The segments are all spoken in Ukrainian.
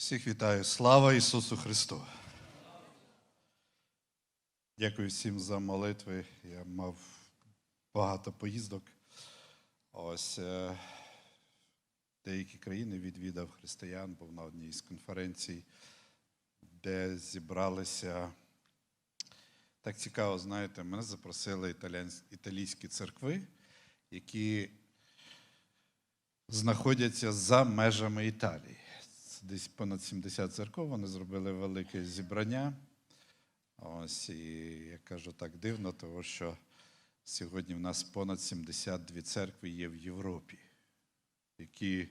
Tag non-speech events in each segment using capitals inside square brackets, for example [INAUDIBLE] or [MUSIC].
Всіх вітаю. Слава Ісусу Христу! Дякую всім за молитви. Я мав багато поїздок. Ось е, деякі країни відвідав християн, був на одній з конференцій, де зібралися. Так цікаво, знаєте, мене запросили італійські церкви, які знаходяться за межами Італії. Десь понад 70 церков, вони зробили велике зібрання. Ось, і я кажу так дивно, тому що сьогодні в нас понад 72 церкви є в Європі, які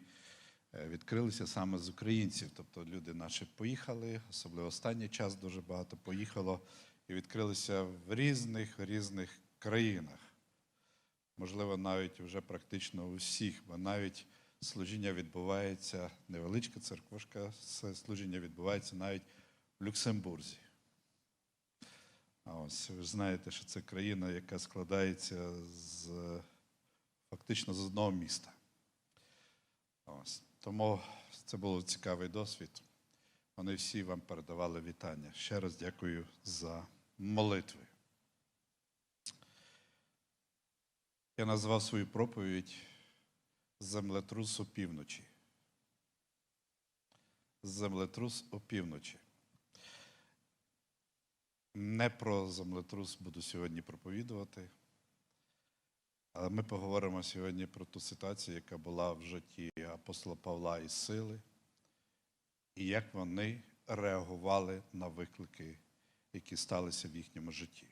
е, відкрилися саме з українців. Тобто люди наші поїхали, особливо останній час дуже багато поїхало і відкрилися в різних різних країнах можливо, навіть вже практично у всіх, бо навіть служіння відбувається, невеличка церквушка, це служіння відбувається навіть в Люксембурзі. А ось ви знаєте, що це країна, яка складається з фактично з одного міста. Ось. Тому це був цікавий досвід. Вони всі вам передавали вітання. Ще раз дякую за молитви. Я назвав свою проповідь Землетрус опівночі. Землетрус опівночі. Не про землетрус буду сьогодні проповідувати, але ми поговоримо сьогодні про ту ситуацію, яка була в житті апостола Павла і Сили, і як вони реагували на виклики, які сталися в їхньому житті.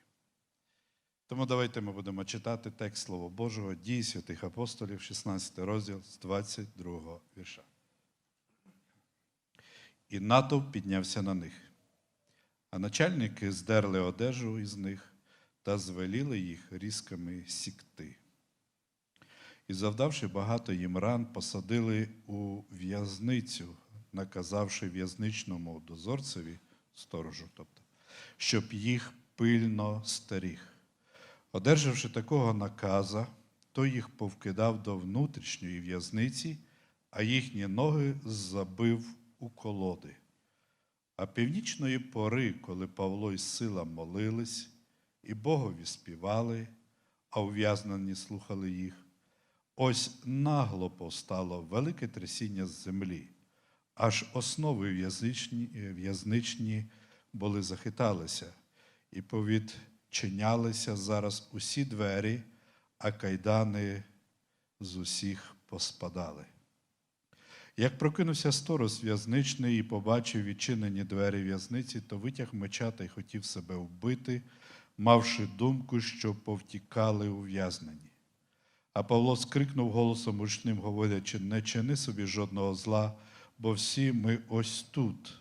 Тому давайте ми будемо читати текст Слова Божого, дії святих апостолів, 16 розділ з 22 вірша. І натовп піднявся на них, а начальники здерли одежу із них та звеліли їх різками сікти. І, завдавши багато їм ран, посадили у в'язницю, наказавши в'язничному дозорцеві, сторожу, тобто, щоб їх пильно стеріг. Одержавши такого наказа, той їх повкидав до внутрішньої в'язниці, а їхні ноги забив у колоди. А північної пори, коли Павло і Сила молились, і Богові співали, а ув'язнені слухали їх, ось нагло повстало велике трясіння з землі, аж основи в'язничні, були захиталися, і повідчинялися зараз усі двері, а кайдани з усіх поспадали. Як прокинувся сторож в'язничний і побачив відчинені двері в'язниці, то витяг меча та й хотів себе вбити, мавши думку, що повтікали ув'язнені. А Павло скрикнув голосом гучним, говорячи, не чини собі жодного зла, бо всі ми ось тут,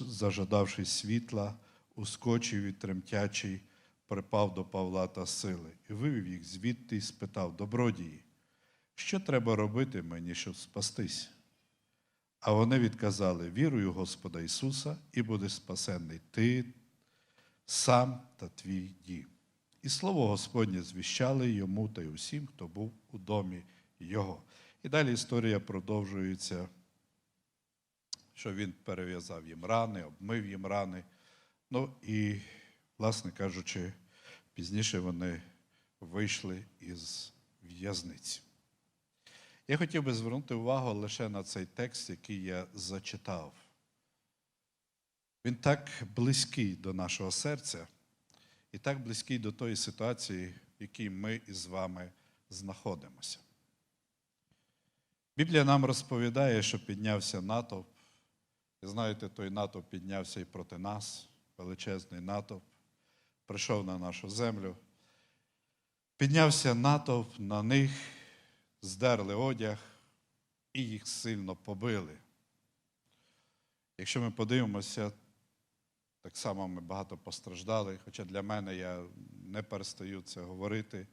зажадавши світла, ускочив і тремтячий, припав до Павла та сили і вивів їх звідти і спитав добродії, що треба робити мені, щоб спастись? А вони відказали: вірую Господа Ісуса, і буде спасенний ти сам та твій дім. І слово Господнє звіщали йому та й усім, хто був у домі його. І далі історія продовжується, що він перев'язав їм рани, обмив їм рани. Ну і, власне кажучи, пізніше вони вийшли із в'язниці. Я хотів би звернути увагу лише на цей текст, який я зачитав. Він так близький до нашого серця і так близький до тої ситуації, в якій ми із вами знаходимося. Біблія нам розповідає, що піднявся натовп. І знаєте, той натовп піднявся і проти нас, величезний натовп, прийшов на нашу землю. Піднявся натовп на них, здерли одяг і їх сильно побили. Якщо ми подивимося, так само ми багато постраждали, хоча для мене я не перестаю це говорити.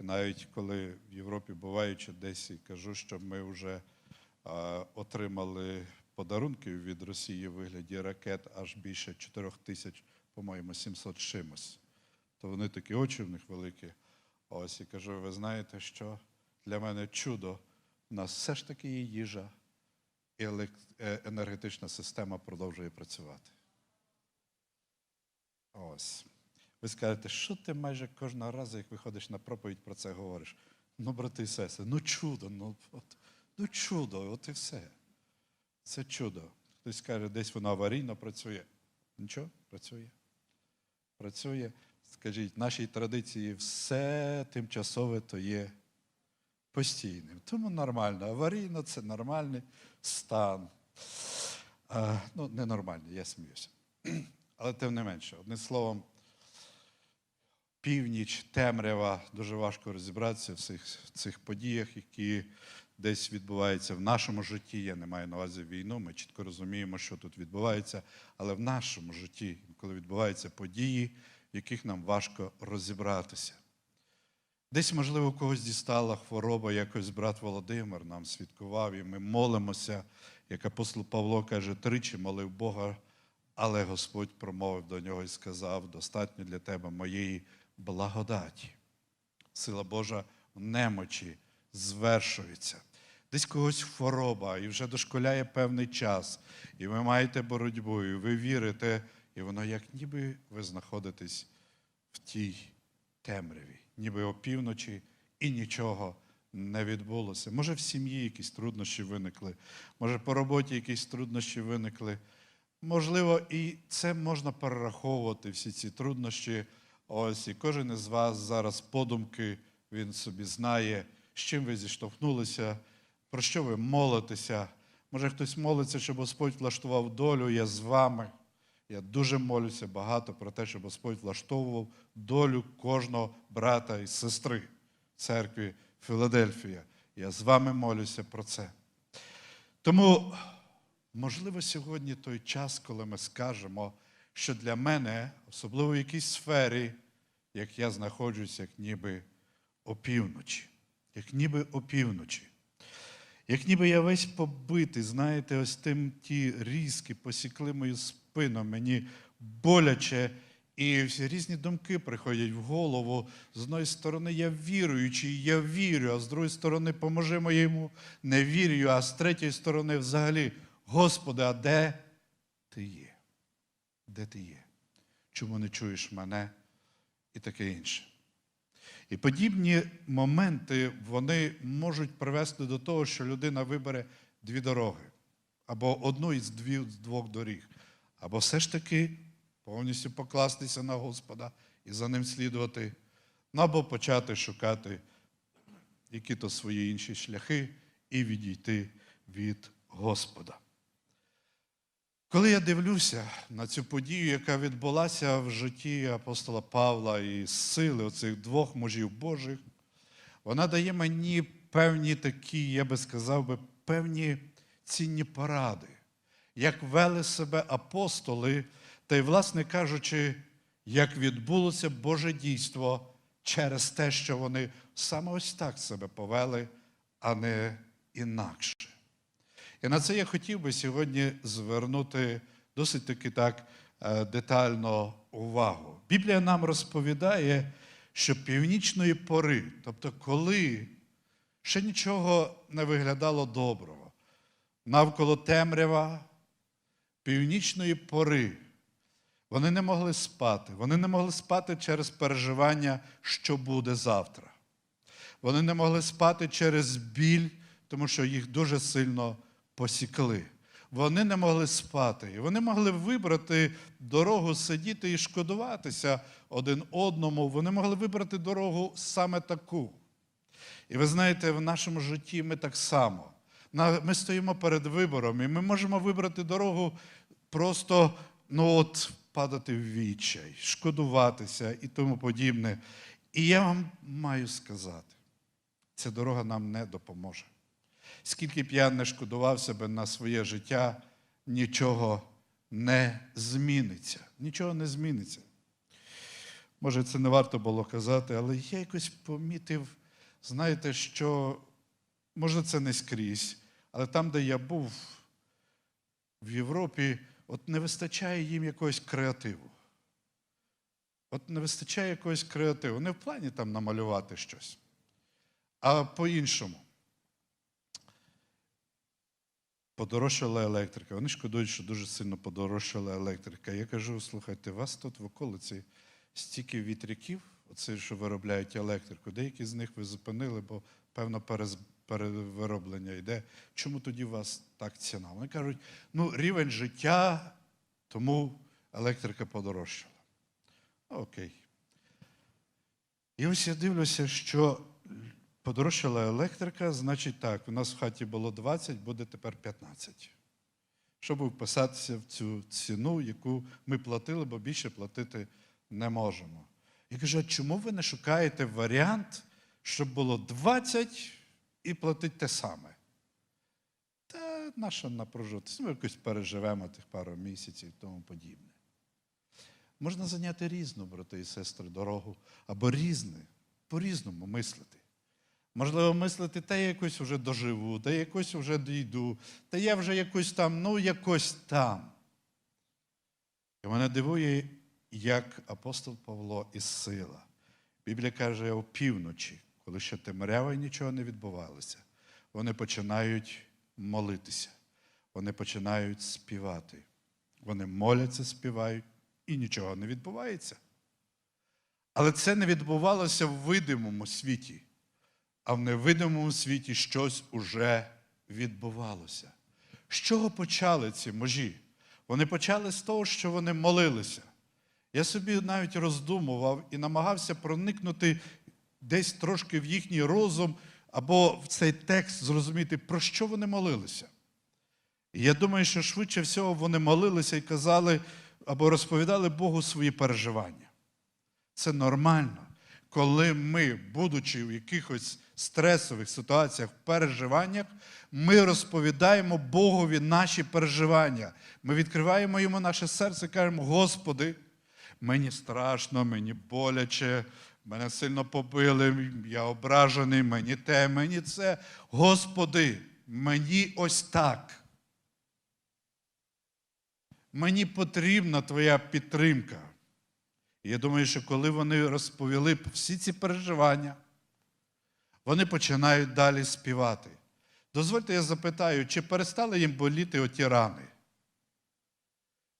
І навіть коли в Європі буваючи десь і кажу, що ми вже е, отримали подарунків від Росії у вигляді ракет аж більше 4 тисяч, по-моєму, 700 чимось, то вони такі очі в них великі. Ось і кажу, ви знаєте, що для мене чудо, в нас все ж таки є їжа, і е, енергетична система продовжує працювати. Ось. Ви скажете, що ти майже кожного разу, як виходиш на проповідь, про це говориш? Ну, брати і сестри, ну чудо, ну, от, ну чудо, от і все. Це чудо. Хтось скаже, десь воно аварійно працює. Нічого, працює. Працює. Скажіть, в нашій традиції все тимчасове то є постійним. Тому нормально. Аварійно це нормальний стан. А, ну, ненормальний, я сміюся. [CLEARS THROAT] Але тим не менше, одним словом, північ, темрява, дуже важко розібратися в цих, в цих подіях, які десь відбуваються в нашому житті. Я не маю на увазі війну, ми чітко розуміємо, що тут відбувається, але в нашому житті, коли відбуваються події, в яких нам важко розібратися. Десь, можливо, у когось дістала хвороба, якось брат Володимир нам свідкував, і ми молимося, як апостол Павло каже, тричі молив Бога, але Господь промовив до нього і сказав: достатньо для тебе моєї благодаті. Сила Божа в немочі звершується. Десь когось хвороба, і вже дошколяє певний час, і ви маєте боротьбу, і ви вірите, і воно як ніби ви знаходитесь в тій темряві, ніби опівночі, і нічого не відбулося. Може, в сім'ї якісь труднощі виникли, може, по роботі якісь труднощі виникли. Можливо, і це можна перераховувати, всі ці труднощі. Ось і кожен із вас зараз подумки, він собі знає, з чим ви зіштовхнулися, про що ви молитеся. Може, хтось молиться, щоб Господь влаштував долю, я з вами. Я дуже молюся багато про те, щоб Господь влаштовував долю кожного брата і сестри церкві Філадельфія. Я з вами молюся про це. Тому, можливо, сьогодні той час, коли ми скажемо, що для мене, особливо в якійсь сфері, як я знаходжусь, як ніби опівночі, як ніби опівночі. Як ніби я весь побитий, знаєте, ось тим ті різки посікли мою спину, мені боляче, і всі різні думки приходять в голову. З одної сторони, я віруючий, я вірю, а з другої сторони, поможи моєму не вірю, а з третьої сторони, взагалі, Господи, а де ти є? Де ти є? Чому не чуєш мене? І таке інше. І подібні моменти вони можуть привести до того, що людина вибере дві дороги, або одну із двох доріг, або все ж таки повністю покластися на Господа і за ним слідувати, ну, або почати шукати які-то свої інші шляхи і відійти від Господа. Коли я дивлюся на цю подію, яка відбулася в житті апостола Павла і сили оцих двох мужів Божих, вона дає мені певні такі, я би сказав би, певні цінні поради, як вели себе апостоли, та й, власне кажучи, як відбулося Боже дійство через те, що вони саме ось так себе повели, а не інакше. І на це я хотів би сьогодні звернути досить таки так е, детально увагу. Біблія нам розповідає, що північної пори, тобто коли ще нічого не виглядало доброго, навколо темрява, північної пори, вони не могли спати. Вони не могли спати через переживання, що буде завтра. Вони не могли спати через біль, тому що їх дуже сильно посікли. Вони не могли спати. І вони могли вибрати дорогу сидіти і шкодуватися один одному. Вони могли вибрати дорогу саме таку. І ви знаєте, в нашому житті ми так само. Ми стоїмо перед вибором, і ми можемо вибрати дорогу просто ну от, падати в відчай, шкодуватися і тому подібне. І я вам маю сказати, ця дорога нам не допоможе. Скільки б я не шкодував себе на своє життя, нічого не зміниться. Нічого не зміниться. Може, це не варто було казати, але я якось помітив, знаєте, що може це не скрізь, але там, де я був в Європі, от не вистачає їм якогось креативу. От не вистачає якогось креативу. Не в плані там намалювати щось, а по-іншому. Подорожчала електрика. Вони шкодують, що дуже сильно подорожчала електрика. Я кажу, слухайте, вас тут в околиці стільки вітряків, оце, що виробляють електрику. Деякі з них ви зупинили, бо певно перез- перевироблення йде. Чому тоді у вас так ціна? Вони кажуть, ну рівень життя, тому електрика подорожчала. Окей. І ось я дивлюся, що подорожчала електрика, значить так, у нас в хаті було 20, буде тепер 15. Щоб вписатися в цю ціну, яку ми платили, бо більше платити не можемо. Я кажу, а чому ви не шукаєте варіант, щоб було 20 і платити те саме? Та наша напружитися, ми якось переживемо тих пару місяців і тому подібне. Можна зайняти різну, брати і сестри, дорогу, або різне, по-різному мислити. Можливо, мислити, та я якось вже доживу, та якось вже дійду, та я вже якось там, ну якось там. І мене дивує, як апостол Павло із сила. Біблія каже, опівночі, коли ще темрява і нічого не відбувалося, вони починають молитися, вони починають співати. Вони моляться, співають, і нічого не відбувається. Але це не відбувалося в видимому світі, а в невидимому світі щось уже відбувалося. З чого почали ці можі? Вони почали з того, що вони молилися. Я собі навіть роздумував і намагався проникнути десь трошки в їхній розум або в цей текст зрозуміти, про що вони молилися. І я думаю, що швидше всього вони молилися і казали або розповідали Богу свої переживання. Це нормально, коли ми, будучи в якихось стресових ситуаціях, переживаннях, ми розповідаємо Богові наші переживання. Ми відкриваємо йому наше серце і кажемо: Господи, мені страшно, мені боляче, мене сильно побили, я ображений, мені те, мені це. Господи, мені ось так. Мені потрібна Твоя підтримка. Я думаю, що коли вони розповіли всі ці переживання, вони починають далі співати. Дозвольте, я запитаю, чи перестали їм боліти оті рани?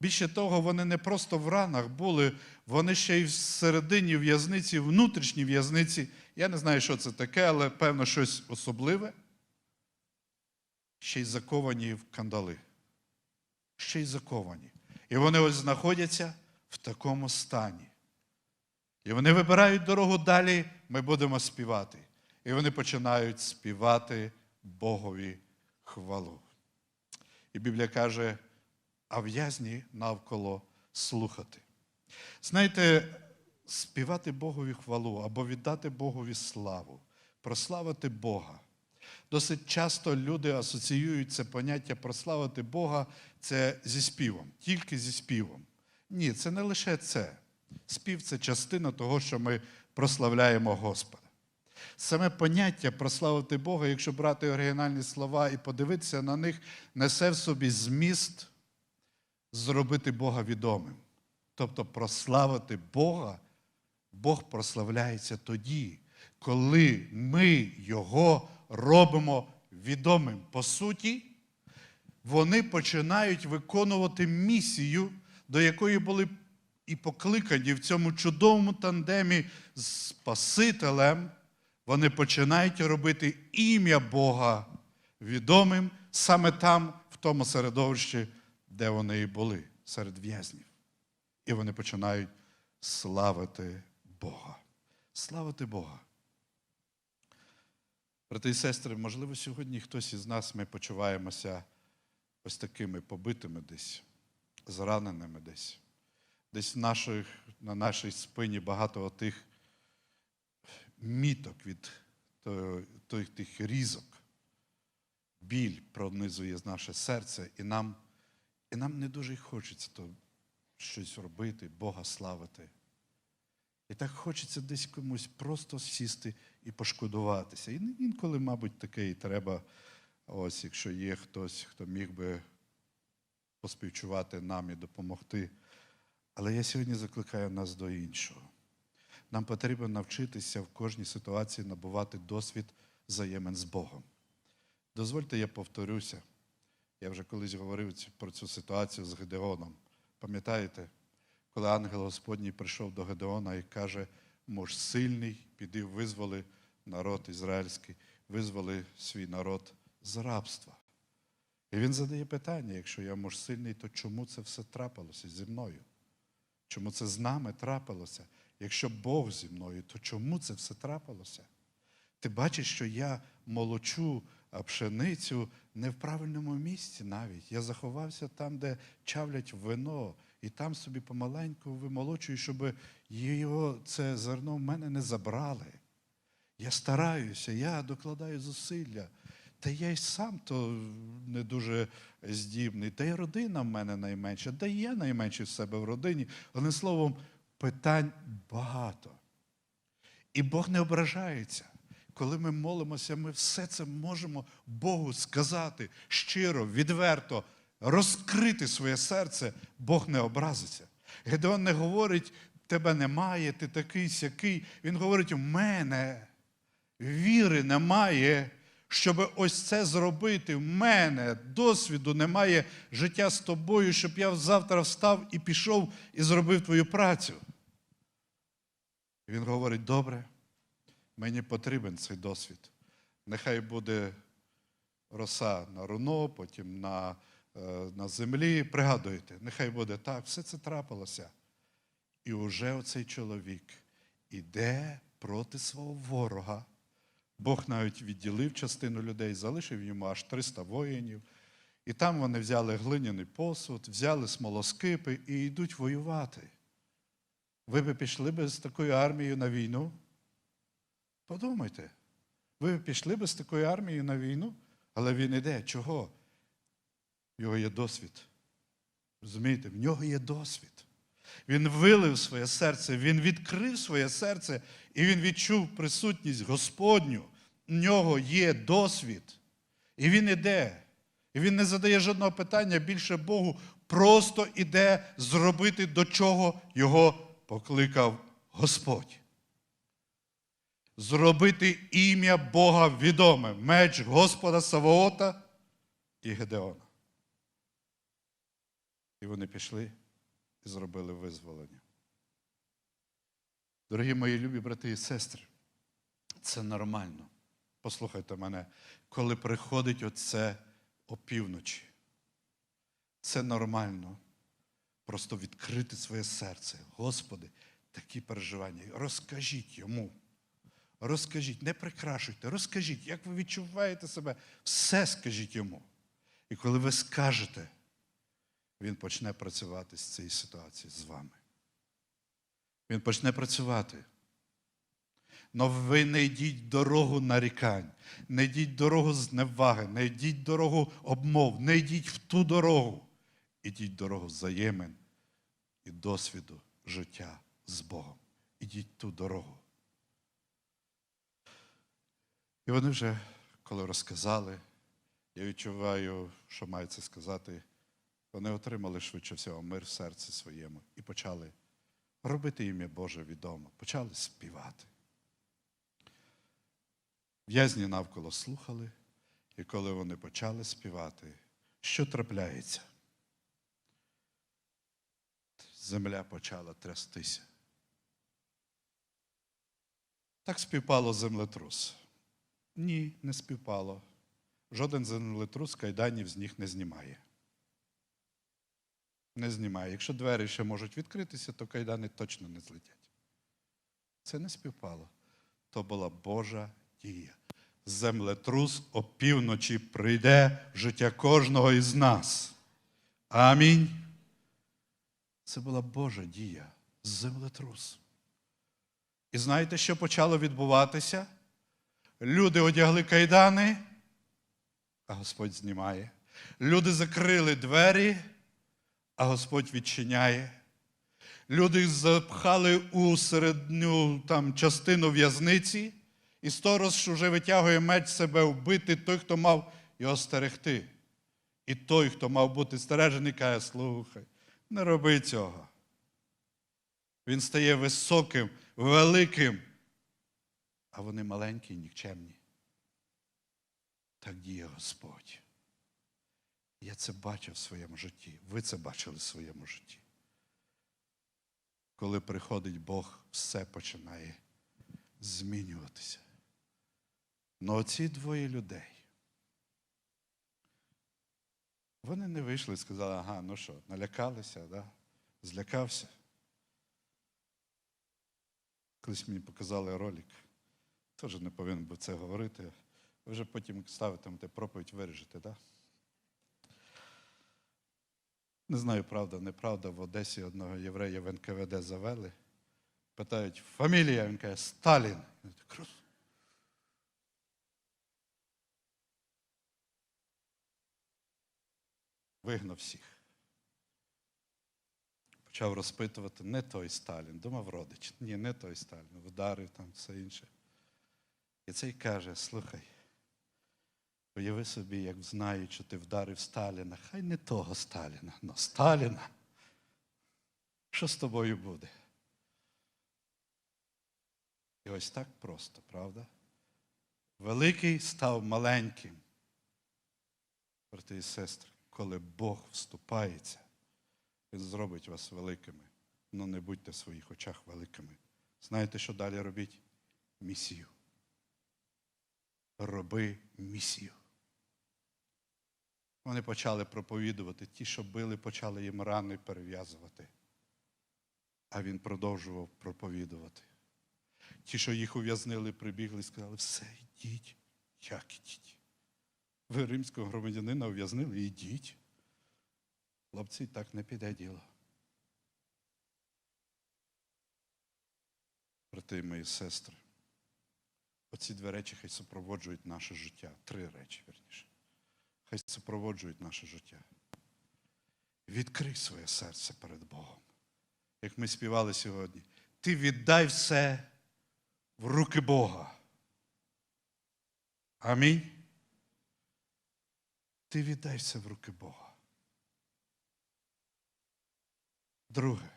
Більше того, вони не просто в ранах були, вони ще й всередині в'язниці, внутрішній в'язниці. Я не знаю, що це таке, але певно щось особливе. Ще й заковані в кандали. Ще й заковані. І вони ось знаходяться в такому стані. І вони вибирають дорогу далі, ми будемо співати. І вони починають співати Богові хвалу. І Біблія каже, а в'язні навколо слухати. Знаєте, співати Богові хвалу або віддати Богові славу, прославити Бога. Досить часто люди асоціюють це поняття прославити Бога це зі співом, тільки зі співом. Ні, це не лише це. Спів це частина того, що ми прославляємо Господа. Саме поняття прославити Бога, якщо брати оригінальні слова і подивитися на них, несе в собі зміст зробити Бога відомим. Тобто прославити Бога, Бог прославляється тоді, коли ми Його робимо відомим. По суті, вони починають виконувати місію, до якої були і покликані в цьому чудовому тандемі з Спасителем. Вони починають робити ім'я Бога відомим саме там, в тому середовищі, де вони і були, серед в'язнів. І вони починають славити Бога. Славити Бога. Брати і сестри, можливо, сьогодні хтось із нас ми почуваємося ось такими побитими десь, зраненими десь. Десь наших, на нашій спині багато тих міток від тих, тих різок. Біль пронизує наше серце, і нам, і нам не дуже хочеться то щось робити, Бога славити. І так хочеться десь комусь просто сісти і пошкодуватися. І інколи, мабуть, таке і треба, ось якщо є хтось, хто міг би поспівчувати нам і допомогти. Але я сьогодні закликаю нас до іншого. Нам потрібно навчитися в кожній ситуації набувати досвід взаємин з Богом. Дозвольте, я повторюся. Я вже колись говорив про цю ситуацію з Гедеоном. Пам'ятаєте, коли ангел Господній прийшов до Гедеона і каже: муж сильний, піди визволи народ ізраїльський, визволи свій народ з рабства. І він задає питання: якщо я муж сильний, то чому це все трапилося зі мною? Чому це з нами трапилося? Якщо Бог зі мною, то чому це все трапилося? Ти бачиш, що я молочу пшеницю не в правильному місці навіть. Я заховався там, де чавлять вино, і там собі помаленьку вимолочую, щоб його це зерно в мене не забрали. Я стараюся, я докладаю зусилля. Та я й сам то не дуже здібний, та й родина в мене найменша, та й я найменший в себе в родині. Одним словом, питань багато. І Бог не ображається. Коли ми молимося, ми все це можемо Богу сказати щиро, відверто, розкрити своє серце, Бог не образиться. Гедеон не говорить, тебе немає, ти такий сякий. Він говорить, у мене віри немає, щоб ось це зробити. В мене досвіду немає життя з тобою, щоб я завтра встав і пішов і зробив твою працю. І він говорить: добре, мені потрібен цей досвід. Нехай буде роса на руно, потім на, е, на землі. Пригадуєте, нехай буде так, все це трапилося. І уже оцей чоловік іде проти свого ворога. Бог навіть відділив частину людей, залишив йому аж 300 воїнів. І там вони взяли глиняний посуд, взяли смолоскипи і йдуть воювати. Ви би пішли би з такою армією на війну? Подумайте, ви б пішли би з такою армією на війну, але він іде. Чого? В нього є досвід. Розумієте, в нього є досвід. Він вилив своє серце, він відкрив своє серце і він відчув присутність Господню. В нього є досвід. І він іде. І він не задає жодного питання більше Богу, просто іде зробити, до чого його покликав Господь. Зробити ім'я Бога відоме, меч Господа Савоота і Гедеона. І вони пішли і зробили визволення. Дорогі мої любі брати і сестри, це нормально. Послухайте мене, коли приходить оце опівночі. Це нормально. Просто відкрити своє серце. Господи, такі переживання. Розкажіть йому. Розкажіть, не прикрашуйте, розкажіть, як ви відчуваєте себе, все скажіть йому. І коли ви скажете, він почне працювати з цієї ситуації з вами. Він почне працювати. Но ви не йдіть дорогу нарікань, не йдіть дорогу зневаги, не йдіть дорогу обмов, не йдіть в ту дорогу. Ідіть дорогу взаємин і досвіду життя з Богом. Ідіть ту дорогу. І вони вже, коли розказали, я відчуваю, що маю це сказати, вони отримали швидше всього мир в серці своєму і почали робити ім'я Боже відомо, почали співати. В'язні навколо слухали, і коли вони почали співати, що трапляється? Земля почала трястися. Так співпало землетрус. Ні, не співпало. Жоден землетрус кайданів з них не знімає. Не знімає. Якщо двері ще можуть відкритися, то кайдани точно не злетять. Це не співпало. То була Божа дія. Землетрус опівночі прийде в життя кожного із нас. Амінь. Це була Божа дія. Землетрус. І знаєте, що почало відбуватися? Люди одягли кайдани, а Господь знімає. Люди закрили двері, а Господь відчиняє. Люди запхали у середню там, частину в'язниці, і сторож вже витягує меч себе вбити той, хто мав його стерегти. І той, хто мав бути стережений, каже, слухай, не роби цього. Він стає високим, великим, а вони маленькі нікчемні. Так діє Господь. Я це бачив в своєму житті. Ви це бачили в своєму житті. Коли приходить Бог, все починає змінюватися. Ну оці двоє людей. Вони не вийшли і сказали, ага, ну що, налякалися, да? злякався. Колись мені показали ролик. Теж не повинен був це говорити. Ви вже потім ставитимете проповідь, виріжете? Да? Не знаю, правда, неправда, в Одесі одного єврея в НКВД завели. Питають, фамілія, він каже, Сталін. Я так, «Кру- Вигнав всіх. Почав розпитувати, не той Сталін, думав родич. Ні, не той Сталін, вдарив там все інше. І цей каже: слухай, уяви собі, як знають, що ти вдарив Сталіна, хай не того Сталіна, але Сталіна. Що з тобою буде? І ось так просто, правда? Великий став маленьким. Брати і сестри, коли Бог вступається, Він зробить вас великими. Ну не будьте в своїх очах великими. Знаєте, що далі робіть? Місію. Роби місію. Вони почали проповідувати. Ті, що били, почали їм рани перев'язувати. А він продовжував проповідувати. Ті, що їх ув'язнили, прибігли і сказали, все, йдіть. Як ідіть? Ви римського громадянина ув'язнили, ідіть. Хлопці, так не піде діло. Брати мої сестри, оці дві речі хай супроводжують наше життя. Три речі, верніше. Хай супроводжують наше життя. Відкрий своє серце перед Богом. Як ми співали сьогодні, ти віддай все в руки Бога. Амінь. Ти віддай все в руки Бога. Друге.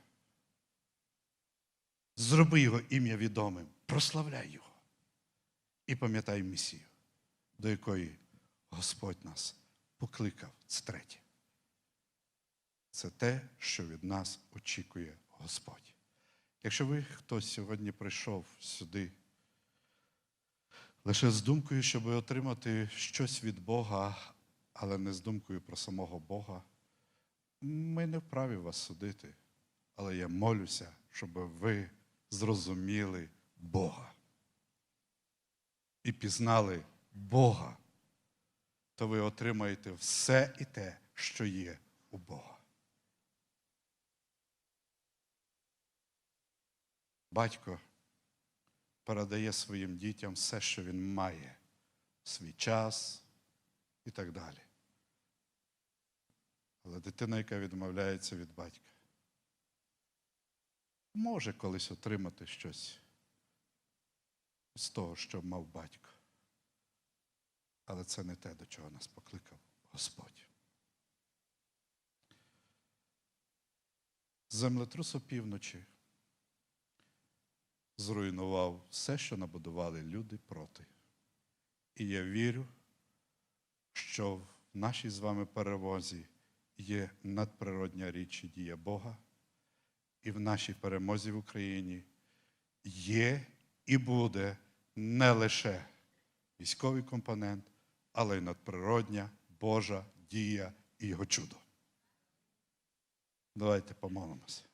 Зроби його ім'я відомим, прославляй його. І пам'ятай місію, до якої Господь нас покликав. Це третє. Це те, що від нас очікує Господь. Якщо ви хтось сьогодні прийшов сюди лише з думкою, щоб отримати щось від Бога, але не з думкою про самого Бога, ми не вправі вас судити. Але я молюся, щоб ви зрозуміли Бога і пізнали Бога, то ви отримаєте все і те, що є у Бога. Батько передає своїм дітям все, що він має, свій час і так далі. Але дитина, яка відмовляється від батька, може колись отримати щось з того, що мав батько. Але це не те, до чого нас покликав Господь. Землетрус опівночі зруйнував все, що набудували люди проти. І я вірю, що в нашій з вами перевозі є надприродня річ і дія Бога, і в нашій перемозі в Україні є і буде не лише військовий компонент, але й надприродня Божа дія і його чудо. Давайте помолимося.